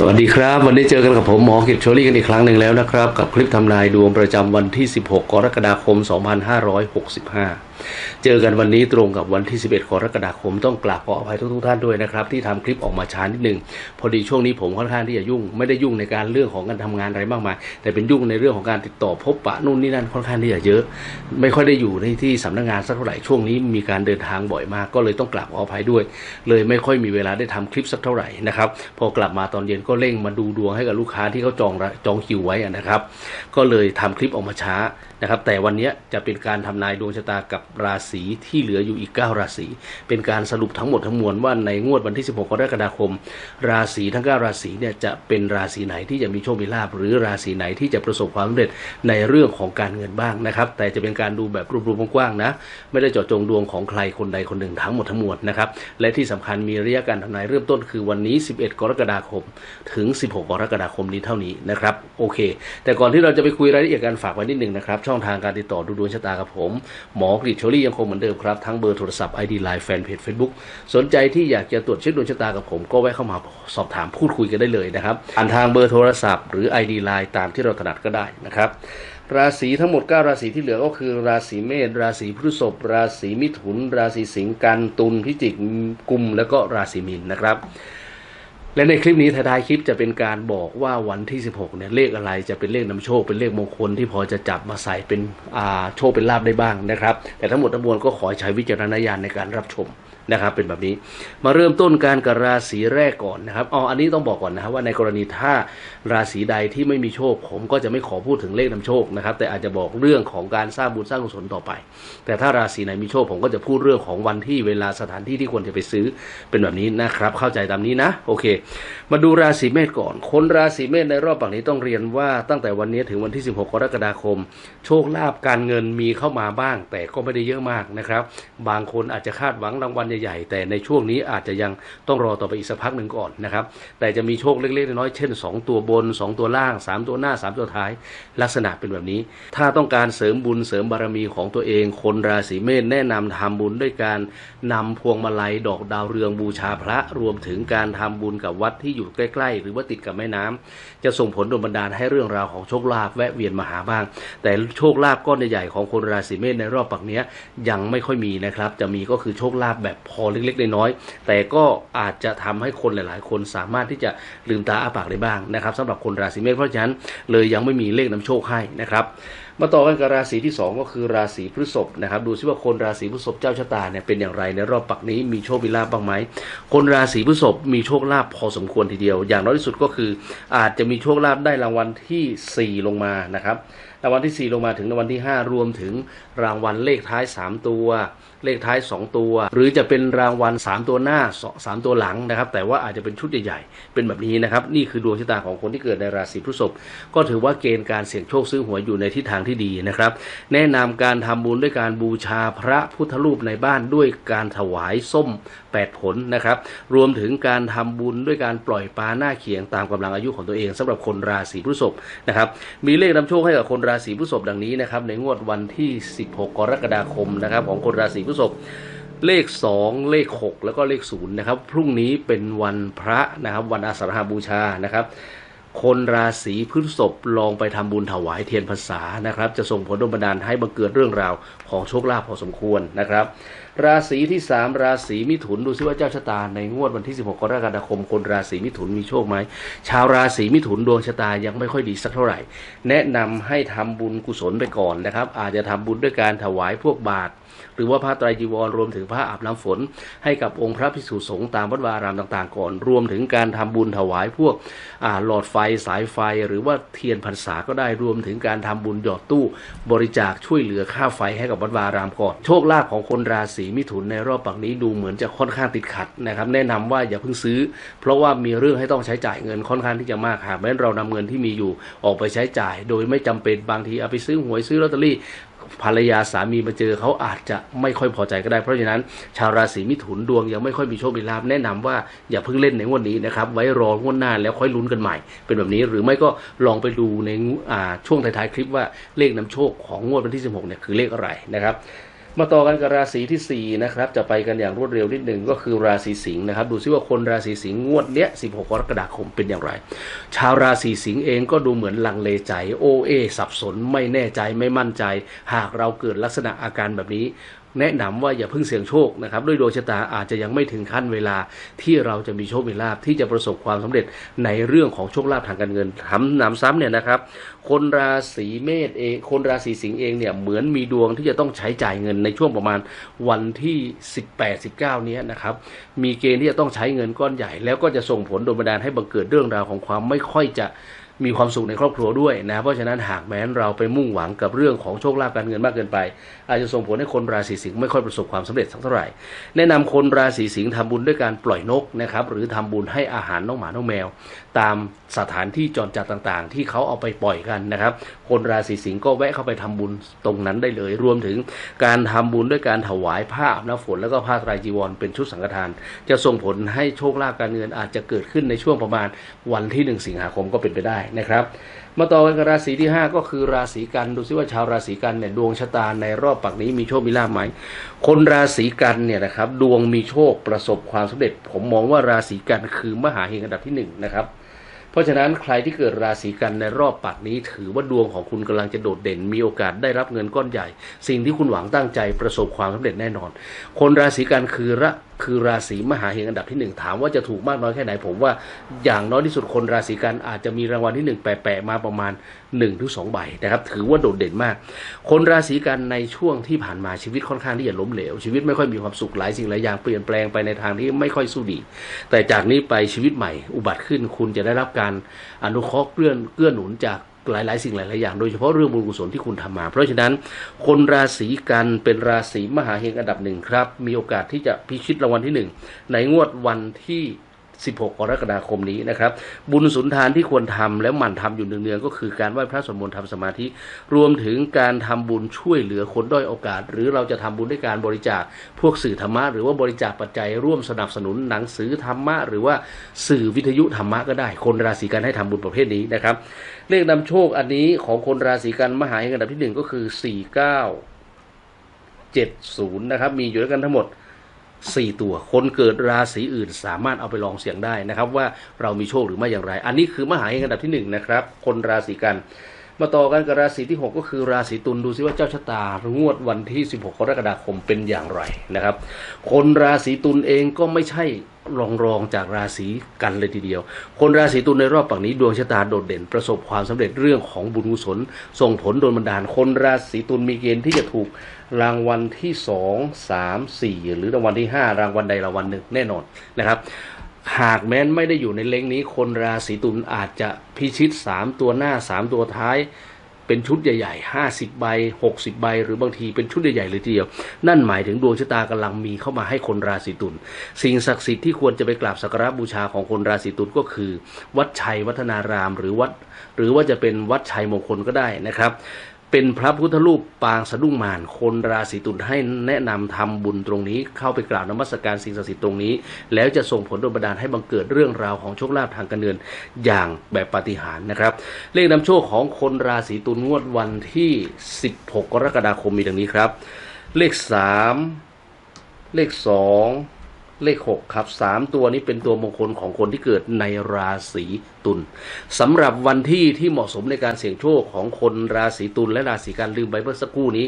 สวัสดีครับ วันนี้เจอกันกับผมหมอกิจโชลี่กันอีกครั้งหนึ่งแล้วนะครับ กับคลิปทำนายดวงประจำวันที่ 16 กรกฎาคม 2565 เจอกันวันนี้ตรงกับวันที่ 11กรกฎาคมต้องกราบขออภัยทุกๆท่านด้วยนะครับ ที่ทำคลิปออกมาช้านิดหนึ่งพอดีช่วงนี้ผมค่อนข้างที่จะยุ่ง ไม่ได้ยุ่งในการเรื่องของการทำงานอะไรมากมาย แต่เป็นยุ่งในเรื่องของการติดต่อพบปะนู่นนี่นั่นค่อนข้างที่จะเยอะ ไม่ค่อยได้อยู่ในที่สำนักงานสักเท่าไหร่ช่วงนี้มีการเดินทางบ่อยมาก ก็เลยต้องกราบขออภัยด้วย เลยไม่ค่อยมีเวลาได้ทำคลิปสักเท่าไหร่นะครับพอกลับมาตอนเย็นก็เร่งมาดูดวงให้กับลูกค้าที่เขาจองจองคิวไว้นะครับ ก็เลยทำคลิปออกมาช้า นะครับแต่วันนี้จะเป็นการทำนายดวงชะตากับราศีที่เหลืออยู่อีก 9 ราศี เป็นการสรุปทั้งหมดทั้งมวลว่าในงวดวันที่ 16 กรกฎาคม ราศีทั้ง 9 ราศีเนี่ยจะเป็นราศีไหนที่จะมีโชค มีลาภหรือราศีไหนที่จะประสบความสำเร็จในเรื่องของการเงินบ้างนะครับ แต่จะเป็นการดูแบบรวมๆกว้างๆนะ ไม่ได้เจาะจงดวงของใครคนใดคนหนึ่งทั้งหมดทั้งมวลนะครับและที่สำคัญมีระยะการทำนายเริ่มต้นคือวันนี้ 11 กรกฎาคม ถึง 16 กรกฎาคมนี้เท่านี้นะครับโอเค แต่ก่อนที่เราจะไปคุยรายละเอียดกันฝากไว้นิดหนึ่งนะครับช่องทางการติดต่อดูดวงชะตากับผม หมอกริชโชลี่ยังคงเหมือนเดิมครับ ทั้งเบอร์โทรศัพท์ ID Line แฟนเพจ Facebook สนใจที่อยากจะตรวจเช็คดวงชะตากับผม ก็แวะเข้ามาสอบถามพูดคุยกันได้เลยนะครับผ่านทางเบอร์โทรศัพท์หรือ ID Line ตามที่เราถนัดก็ได้นะครับราศีทั้งหมด 9 ราศีที่เหลือก็คือ ราศีเมษราศีพฤษภราศีมิถุน ราศีสิงห์กันตุลพิจิกกุม แล้วก็ราศีมีนนะครับ และในคลิปนี้ท้ายคลิปจะเป็นการบอกว่าวันที่ 16เนี่ยเลขอะไรจะเป็นเลขนำโชค เป็นเลขมงคลที่พอจะจับมาใส่เป็นโชคเป็นลาบได้บ้างนะครับ แต่ทั้งหมดทั้งมวลก็ขอใช้วิจารณญาณในการรับชม นะครับ เป็นแบบนี้มาเริ่มต้นการกับราศีแรกก่อนนะครับอ๋ออันนี้ต้องบอกก่อนนะครับว่าในกรณีถ้าราศีใดที่ไม่มีโชค ผมก็จะไม่ขอพูดถึงเลขนำโชคนะครับ แต่อาจจะบอกเรื่องของการสร้างบุญสร้างกุศลต่อไป แต่ถ้าราศีไหนมีโชค ผมก็จะพูดเรื่องของวันที่เวลาสถานที่ที่ควรจะไปซื้อเป็นแบบนี้นะครับ เข้าใจตามนี้นะ โอเค มาดูราศีเมษก่อน คนราศีเมษในรอบฝั่งนี้ต้องเรียนว่าตั้งแต่วันนี้ถึงวันที่ 16 กรกฎาคม โชคลาภการเงินมีเข้ามาบ้าง แต่ก็ไม่ได้เยอะมากนะครับ บางคนอาจจะคาดหวังรางวัลใใหญ่ๆ แต่ในช่วงนี้อาจจะยังต้องรอต่อไปอีกสักพักหนึ่งก่อนนะครับ แต่จะมีโชคเล็กๆน้อยๆเช่น 2 ตัวบน 2 ตัวล่าง 3 ตัวหน้า 3 ตัวท้าย ลักษณะเป็นแบบนี้ ถ้าต้องการเสริมบุญเสริมบารมีของตัวเอง คนราศีเมษแนะนำทำบุญด้วยการนำพวงมาลัยดอกดาวเรืองบูชาพระรวมถึงการทำบุญกับวัดที่อยู่ใกล้ ๆ หรือว่าติดกับแม่น้ำจะส่งผลดนบันดาลให้เรื่องราวของโชคลาภแวะเวียนมาหาบ้าง แต่โชคลาภก้อนใหญ่ๆของคนราศีเมษในรอบปักเนี้ยยังไม่ค่อยมีนะครับ จะมีก็คือโชคลาภแบบพอเล็กๆน้อยๆแต่ก็อาจจะทำให้คนหลายๆ คนสามารถที่จะลืมตาอ้าปากได้บ้างนะครับสำหรับคนราศีเมษเพราะฉะนั้นเลยยังไม่มีเลขนำโชคให้นะครับมาต่อกันกับราศีที่ 2 ก็คือราศีพฤษภนะครับดูซิว่าคนราศีพฤษภเจ้าชะตาเนี่ยเป็นอย่างไรในรอบปักนี้มีโชคมีลาภบ้างไหมคนราศีพฤษภมีโชคลาภพอสมควรทีเดียว อย่างน้อยที่สุดก็คือ อาจจะมีโชคลาภได้รางวัลทีสี่ 4 ลงมานะครับรางวัลที่ 4 ลงมาถึงรางวัลที่ 5 รวมถึงรางวัลเลขท้าย 3 ตัว เลขท้าย2ตัว หรือจะเป็นรางวัล 3 ตัวหน้า 3 ตัวหลังนะครับ แต่ว่าอาจจะเป็นชุดใหญ่ๆ เป็นแบบนี้นะครับ นี่คือดวงชะตาของคนที่เกิดในราศีพฤษภก็ถือว่าเกณฑ์การเสี่ยงโชคซื้อหวยอยู่ในทิศทางที่ดีนะครับ แนะนำการทำบุญด้วยการบูชาพระพุทธรูปในบ้านด้วยการถวายส้ม 8 ผลนะครับ รวมถึงการทำบุญด้วยการปล่อยปลาหน้าเขียงตามกำลังอายุของตัวเองสำหรับคนราศีพฤษภนะครับมีเลขนำโชคให้กับคนราศีพฤษภดังนี้นะครับในงวดวันที่ 16 กรกฎาคมนะครับของคนราศีพฤษภเลข 2 เลข 6 แล้วก็เลข0นะครับพรุ่งนี้เป็นวันพระนะครับ วันอาสาฬหบูชานะครับ คนราศีพฤษภลองไปทำบุญถวายเทียนพรรษานะครับ จะส่งผลดลบันดาลให้บังเกิดเรื่องราวของโชคลาภพอสมควรนะครับ ราศีที่ 3 ราศีมิถุนดูซิว่าเจ้าชะตาในงวดวันที่ 16กรกฎาคม คนราศีมิถุนมีโชคไหมชาวราศีมิถุนดวงชะตายังไม่ค่อยดีสักเท่าไหร่ แนะนำให้ทำบุญกุศลไปก่อนนะครับ อาจจะทำบุญด้วยการถวายพวกบาตร หรือว่าผ้าไตรจีวรรวมถึงผ้าอาบน้ำฝน ให้กับองค์พระภิกษุสงฆ์ตามวัดวาอารามต่างๆ ก่อน รวมถึงการทำบุญถวายพวกหลอดไฟสายไฟ หรือว่าเทียนพรรษาก็ได้รวมถึงการทำบุญหยอดตู้บริจาคช่วยเหลือค่าไฟให้กับวัดวาอารามก่อน โชคลาภของคนราศีมิถุนในรอบปักนี้ดูเหมือนจะค่อนข้างติดขัดนะครับแนะนำว่าอย่าเพิ่งซื้อ เพราะว่ามีเรื่องให้ต้องใช้จ่ายเงินค่อนข้างที่จะมากหากแม้เรานำเงินที่มีอยู่ออกไปใช้จ่าย โดยไม่จำเป็นบางทีเอาไปซื้อหวยซื้อลอตเตอรี่ ภรรยาสามีมาเจอเขาอาจจะไม่ค่อยพอใจก็ได้ เพราะฉะนั้นชาวราศีมิถุนดวงยังไม่ค่อยมีโชคมีลาภแนะนำว่าอย่าเพิ่งเล่นในงวดนี้นะครับ ไว้รองวดหน้าแล้วค่อยลุ้นกันใหม่ เป็นแบบนี้หรือไม่ก็ลองไปดูในช่วงท้ายๆคลิปว่าเลขนำโชคของงวดวันที่ 16เนี่ยคือเลขอะไรนะครับ มาต่อกันกับราศีที่ 4 นะครับ จะไปกันอย่างรวดเร็วนิดหนึ่งก็คือราศีสิงห์นะครับ ดูซิว่าคนราศีสิงห์งวดเนี้ย 16 กรกฎาคมเป็นอย่างไร ชาวราศีสิงห์เองก็ดูเหมือนลังเลใจ โอเอ สับสนไม่แน่ใจไม่มั่นใจ หากเราเกิดลักษณะอาการแบบนี้ แนะนำว่าอย่าเพิ่งเสี่ยงโชคนะครับด้วยดวงชะตาอาจจะยังไม่ถึงขั้นเวลาที่เราจะมีโชคมีลาภที่จะประสบความสำเร็จในเรื่องของโชคลาภทางการเงินทำนำซ้ำเนี่ยนะครับ คนราศีเมษเอง คนราศีสิงห์เองเนี่ยเหมือนมีดวงที่จะต้องใช้จ่ายเงินในช่วงประมาณวันที่ 18 19เนี้ยนะครับมีเกณฑ์ที่จะต้องใช้เงินก้อนใหญ่ แล้วก็จะส่งผลโดนบันดาลให้บังเกิดเรื่องราวของความไม่ค่อยจะ มีความสุขในครอบครัวด้วยนะเพราะฉะนั้นหากแม้นเราไปมุ่งหวังกับเรื่องของโชคลาภการเงินมากเกินไป อาจจะส่งผลให้คนราศีสิงห์ไม่ค่อยประสบความสำเร็จสักเท่าไหร่ แนะนำคนราศีสิงห์ทำบุญด้วยการปล่อยนกนะครับหรือทำบุญให้อาหารน้องหมาน้องแมว ตาม สถานที่จรจัดต่างๆ ที่เขาเอาไปปล่อยกันนะครับ คนราศีสิงห์ก็แวะเข้าไปทำบุญตรงนั้นได้เลย รวมถึงการทำบุญด้วยการถวายผ้าน้ำฝนแล้วก็ผ้าไตรจีวรเป็นชุดสังฆทาน จะส่งผลให้โชคลาภการเงินอาจจะเกิดขึ้นในช่วงประมาณวันที่ 1 สิงหาคมก็เป็นไปได้นะครับมาต่อกันกับราศีที่ 5 ก็คือราศีกันดูซิว่าชาวราศีกันเนี่ยดวงชะตาในรอบปักนี้มีโชคมีลาภไหมคนราศีกันเนี่ยนะครับดวงมีโชคประสบความสำเร็จ ผมมองว่าราศีกันคือมหาเฮงอันดับที่หนึ่งนะครับ เพราะฉะนั้นใครที่เกิดราศีกันในรอบปักนี้ ถือว่าดวงของคุณกำลังจะโดดเด่น มีโอกาสได้รับเงินก้อนใหญ่ สิ่งที่คุณหวังตั้งใจประสบความสำเร็จแน่นอน คนราศีกันคือระคือราศีมหาเฮงอันดับที่หนึ่งถามว่าจะถูกมากน้อยแค่ไหนผมว่าอย่างน้อยที่สุดคนราศีกันอาจจะมีรางวัลที่หนึ่งแปะๆมาประมาณ1นถึงสใบนะครับ ถือว่าโดดเด่นมาก คนราศีกันในช่วงที่ผ่านมาชีวิตค่อนข้างที่จะล้มเหลว ชีวิตไม่ค่อยมีความสุขหลายสิ่งหลายอย่างเปลี่ยนแปลงไปในทางที่ไม่ค่อยสู้ดี แต่จากนี้ไปชีวิตใหม่อุบัติขึ้นคุณจะได้รับการอนุเคราะห์เกื้อเกื้อหนุนจากหลายๆ สิ่งหลายๆอย่างโดยเฉพาะเรื่องบุญกุศลที่คุณทำมา เพราะฉะนั้นคนราศีกันเป็นราศีมหาเฮงอันดับหนึ่งครับ มีโอกาสที่จะพิชิตรางวัลที่หนึ่งในงวดวันที่ 16 กรกฎาคมนี้นะครับ บุญสุนทานที่ควรทำแล้วหมั่นทำอยู่เนืองๆก็คือการไหว้พระสวดมนต์ทำสมาธิ รวมถึงการทำบุญช่วยเหลือคนด้อยโอกาส หรือเราจะทำบุญด้วยการบริจาคพวกสื่อธรรมะ หรือว่าบริจาคปัจจัยร่วมสนับสนุนหนังสือธรรมะ หรือว่าสื่อวิทยุธรรมะก็ได้ คนราศีกันให้ทำบุญประเภทนี้นะครับ เลขนำโชคอันนี้ของคนราศีกันมหาเฮงอันดับที่หนึ่งก็คือ 49 70นะครับมีอยู่ด้วยกันทั้งหมด สี่ตัว คนเกิดราศีอื่นสามารถเอาไปลองเสี่ยงได้นะครับ ว่าเรามีโชคหรือไม่อย่างไร อันนี้คือมหาเฮงอันดับที่หนึ่งนะครับ คนราศีกัน มาต่อกันกับราศีที่ 6 ก็คือราศีตุลดูซิว่าเจ้าชะตางวดวันที่ 16กรกฎาคมเป็นอย่างไรนะครับ คนราศีตุลเองก็ไม่ใช่รองรองจากราศีกันเลยทีเดียว คนราศีตุลในรอบปักนี้ดวงชะตาโดดเด่น ประสบความสำเร็จเรื่องของบุญกุศลส่งผลโดนบันดาล คนราศีตุลมีเกณฑ์ที่จะถูกรางวัลที่สองสามสี่หรือรางวัลที่ห้ารางวัลใดรางวัลหนึ่งแน่นอนนะครับ หากแม้นไม่ได้อยู่ในเล้งนี้ คนราศีตุลอาจจะพิชิต3ตัวหน้า3ตัวท้ายเป็นชุดใหญ่ๆ 50 ใบ 60 ใบ หรือบางทีเป็นชุดใหญ่ๆเลยทีเดียว นั่นหมายถึงดวงชะตากำลังมีเข้ามาให้คนราศีตุล สิ่งศักดิ์สิทธิ์ที่ควรจะไปกราบสักการะบูชาของคนราศีตุลก็คือ วัดชัยวัฒนาราม หรือวัด หรือว่าจะเป็นวัดชัยมงคลก็ได้นะครับ เป็นพระพุทธรูปปางสะดุ้งมารคนราศีตุลให้แนะนำทำบุญตรงนี้ เข้าไปกราบนมัสการสิ่งศักดิ์สิทธิ์ตรงนี้ แล้วจะส่งผลดนบันดาลให้บังเกิดเรื่องราวของโชคลาภทางการเงินอย่างแบบปาฏิหาริย์นะครับ เลขนำโชคของคนราศีตุลงวดวันที่ 16 กรกฎาคมมีดังนี้ครับ เลข 3 เลข 2 เลข6ครับ3ตัวนี้เป็นตัวมงคลของคนที่เกิดในราศีตุลสำหรับวันที่ที่เหมาะสมในการเสี่ยงโชคของคนราศีตุลและราศีกันลืมไปเมื่อสักครู่นี้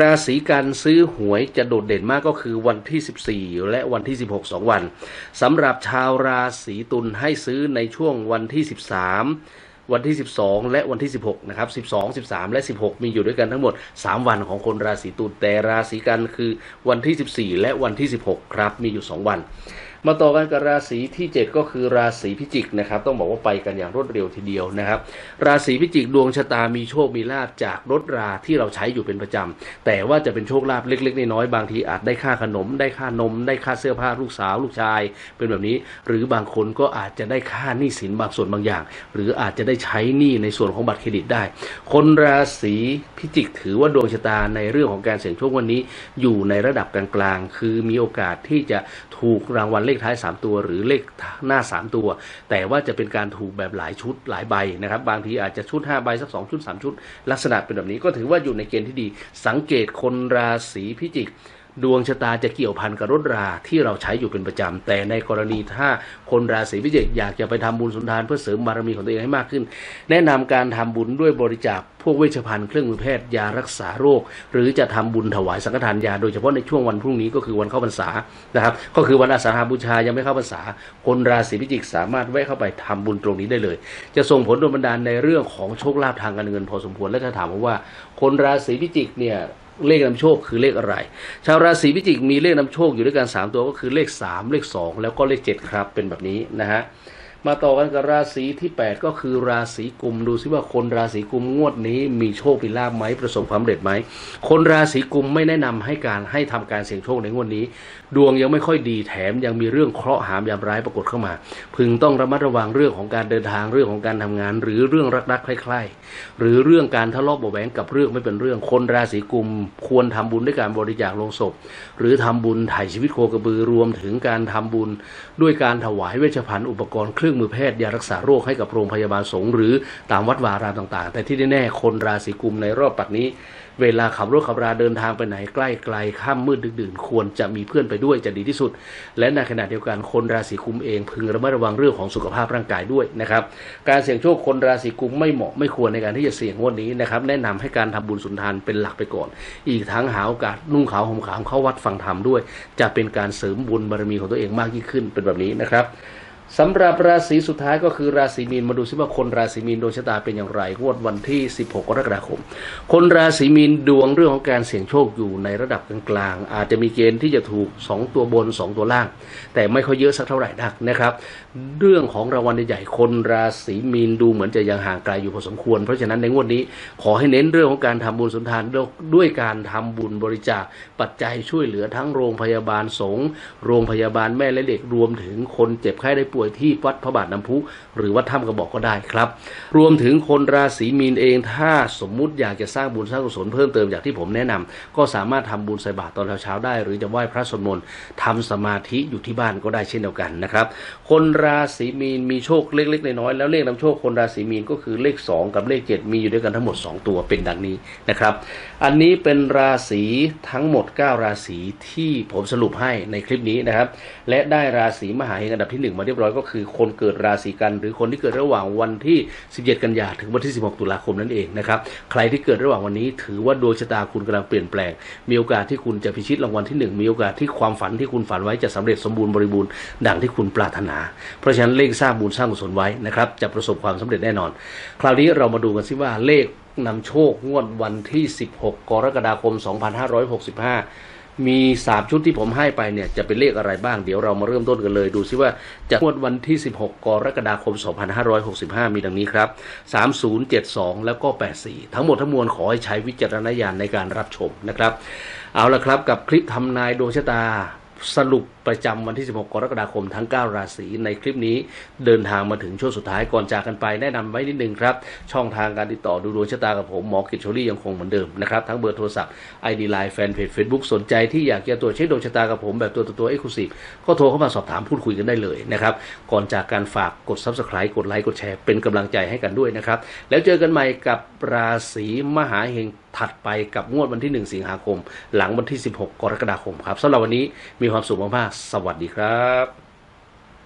ราศีกันซื้อหวยจะโดดเด่นมากก็คือวันที่ 14 และวันที่ 16 2 วันสำหรับชาวราศีตุลให้ซื้อในช่วงวันที่ 13 วันที่ 12 และวันที่ 16 นะครับ 12 13 และ 16 มีอยู่ด้วยกันทั้งหมด 3 วันของคนราศีตุลแต่ราศีกันคือวันที่ 14 และวันที่ 16 ครับ มีอยู่ 2 วัน มาต่อกันกับราศีที่ 7 ก็คือราศีพิจิกนะครับต้องบอกว่าไปกันอย่างรวดเร็วทีเดียวนะครับ ราศีพิจิกดวงชะตามีโชคมีลาบจากรถราที่เราใช้อยู่เป็นประจำแต่ว่าจะเป็นโชคลาภเล็ก ๆ น้อยๆบางทีอาจได้ค่าขนม ได้ค่านม ได้ค่าเสื้อผ้าลูกสาวลูกชาย เป็นแบบนี้ หรือบางคนก็อาจจะได้ค่าหนี้สินบางส่วนบางอย่าง หรืออาจจะได้ใช้หนี้ในส่วนของบัตรเครดิตได้ คนราศีพิจิกถือว่าดวงชะตาในเรื่องของการเสี่ยงโชควันนี้ อยู่ในระดับกลางๆคือมีโอกาสที่จะถูกรางวัลเลขท้าย 3 ตัว หรือเลขหน้า 3 ตัว แต่ว่าจะเป็นการถูกแบบหลายชุดหลายใบนะครับ บางทีอาจจะชุด 5 ใบสัก 2 ชุด 3 ชุด ลักษณะเป็นแบบนี้ก็ถือว่าอยู่ในเกณฑ์ที่ดี สังเกตคนราศีพิจิก ดวงชะตาจะเกี่ยวพันกับรถราที่เราใช้อยู่เป็นประจำ แต่ในกรณีถ้าคนราศีพิจิกอยากจะไปทำบุญสุนทานเพื่อเสริมบารมีของตัวเองให้มากขึ้น แนะนำการทำบุญด้วยบริจาคพวกเวชภัณฑ์เครื่องมือแพทย์ยารักษาโรค หรือจะทำบุญถวายสังฆทานยา โดยเฉพาะในช่วงวันพรุ่งนี้ก็คือวันเข้าพรรษานะครับ ก็คือวันอาสาฬหบูชายังไม่เข้าพรรษา คนราศีพิจิกสามารถแวะเข้าไปทำบุญตรงนี้ได้เลย จะส่งผลโดนบันดาลในเรื่องของโชคลาภทางการเงินพอสมควรและถ้าถามว่าคนราศีพิจิกเนี่ย เลขนำโชคคือเลขอะไร ชาวราศีพิจิกมีเลขนำโชคอยู่ด้วยกัน3ตัวก็คือเลข 3 เลข 2 แล้วก็เลข 7 ครับเป็นแบบนี้นะฮะ มาต่อกันกับราศีที่ 8 ก็คือราศีกุมดูซิว่าคนราศีกุมงวดนี้มีโชคมีลาภไหมประสบความสำเร็จไหมคนราศีกุมไม่แนะนำให้การให้ทำการเสี่ยงโชคในงวดนี้ ดวงยังไม่ค่อยดีแถมยังมีเรื่องเคราะห์หามยามร้ายปรากฏเข้ามา พึงต้องระมัดระวังเรื่องของการเดินทางเรื่องของการทำงาน หรือเรื่องรักๆใคร่ๆหรือเรื่องการทะเลาะเบาะแว้งกับเรื่องไม่เป็นเรื่องคนราศีกุมควรทำบุญด้วยการบริจาคลงศพ หรือทำบุญถ่ายชีวิตโคกระบือรวมถึงการทำบุญด้วยการถวายเวชภัณฑ์อุปกรณ์เครื่องื่องมือแพทย์ยารักษาโรคให้กับโรงพยาบาลสงฆ์หรือตามวัดวารามต่าง ๆ แต่ที่แน่ๆคนราศีกุมในรอบปัดนี้ เวลาขับรถขับราเดินทางไปไหนใกล้ไกลข้ามมืดดึกดื่นควรจะมีเพื่อนไปด้วยจะดีที่สุด และในขณะเดียวกันคนราศีกุมเองพึงระมัดระวังเรื่องของสุขภาพร่างกายด้วยนะครับการเสี่ยงโชคคนราศีกุมไม่เหมาะไม่ควรในการที่จะเสี่ยงงวดนี้นะครับแนะนำให้การทำบุญสุนทานเป็นหลักไปก่อน อีกทั้งหาโอกาสนุ่งขาวห่มขาวเข้าวัดฟังธรรมด้วย จะเป็นการเสริมบุญบารมีของตัวเองมากยิ่งขึ้นเป็นแบบนี้นะครับ สำหรับราศีสุดท้ายก็คือราศีมีนมาดูซิว่าคนราศีมีนดวงชะตาเป็นอย่างไรงวดวันที่ 16 กรกฎาคม คนราศีมีนดวงเรื่องของการเสี่ยงโชคอยู่ในระดับกลางๆอาจจะมีเกณฑ์ที่จะถูก 2 ตัวบน 2 ตัวล่าง แต่ไม่ค่อยเยอะสักเท่าไหร่นักนะครับ เรื่องของรางวัลใหญ่ๆคนราศีมีนดูเหมือนจะยังห่างไกลอยู่พอสมควร เพราะฉะนั้นในงวดนี้ขอให้เน้นเรื่องของการทำบุญสุนทานด้วยการทำบุญบริจาคปัจจัยช่วยเหลือทั้งโรงพยาบาลสงฆ์โรงพยาบาลแม่และเด็กรวมถึงคนเจ็บไข้ได้ป่วยที่วัดพระบาทน้ำพุ หรือวัดถ้ำกระบอกก็ได้ครับ รวมถึงคนราศีมีนเองถ้าสมมุติอยากจะสร้างบุญสร้างกุศลเพิ่มเติมจากที่ผมแนะนำก็สามารถทำบุญใส่บาตรตอนเช้าได้ หรือจะไหว้พระสวดมนต์ทำสมาธิอยู่ที่บ้านก็ได้เช่นเดียวกันนะครับ คนราศีมีนมีโชคเล็กๆน้อยๆแล้วเลขนำโชคคนราศีมีนก็คือเลข 2 กับเลข 7 มีอยู่ด้วยกันทั้งหมด 2 ตัวเป็นดังนี้นะครับ อันนี้เป็นราศีทั้งหมด 9 ราศีที่ผมสรุปให้ในคลิปนี้นะครับ และได้ราศีมหาเฮงอันดับที่ 1 มาเรียบร้อยก็คือคนเกิดราศีกัน หรือคนที่เกิดระหว่างวันที่ 17 กันยาถึงวันที่ 16 ตุลาคมนั่นเองนะครับใครที่เกิดระหว่างวันนี้ ถือว่าดวงชะตาคุณกำลังเปลี่ยนแปลง มีโอกาสที่คุณจะพิชิตรางวัลที่ 1 มีโอกาสที่ความฝันที่คุณฝันไว้จะสำเร็จสมบูรณ์บริบูรณ์ดังที่คุณปรารถนา เพราะฉะนั้นเลขสร้างบุญสร้างกุศลไว้นะครับจะประสบความสำเร็จแน่นอน คราวนี้เรามาดูกันซิว่าเลขนำโชคงวดวันที่ 16 กรกฎาคม 2565 มีสามชุดที่ผมให้ไปเนี่ยจะเป็นเลขอะไรบ้างเดี๋ยวเรามาเริ่มต้นกันเลย ดูซิว่าจะงวดวันที่ 16 กรกฎาคม 2565 มีดังนี้ครับ 3072 แล้วก็ 84 ทั้งหมดทั้งมวลขอให้ใช้วิจารณญาณในการรับชมนะครับ เอาละครับกับคลิปทำนายดวงชะตา สรุปประจำวันที่ 16 กรกฎาคมทั้ง 9 ราศีในคลิปนี้เดินทางมาถึงช่วงสุดท้ายก่อนจากกันไปแนะนำไว้นิดนึงครับ ช่องทางการติดต่อดูดวงชะตากับผม หมอกิจโชลี่ยังคงเหมือนเดิมนะครับ ทั้งเบอร์โทรศัพท์ ID Line แฟนเพจ Facebook สนใจที่อยากจะตรวจเช็คดวงชะตากับผมแบบตัวต่อตัวเอ็กซ์คลูซีฟก็โทรเข้ามาสอบถามพูดคุยกันได้เลยนะครับ ก่อนจากการฝากกด Subscribe กดไลค์กดแชร์เป็นกำลังใจให้กันด้วยนะครับแล้วเจอกันใหม่กับราศีมหาเฮงถัดไปกับงวดวันที่ 1 สิงหาคม หลังวันที่ 16 กรกฎาคมครับสำหรับวันนี้มีความสุขมากๆ สวัสดีครับ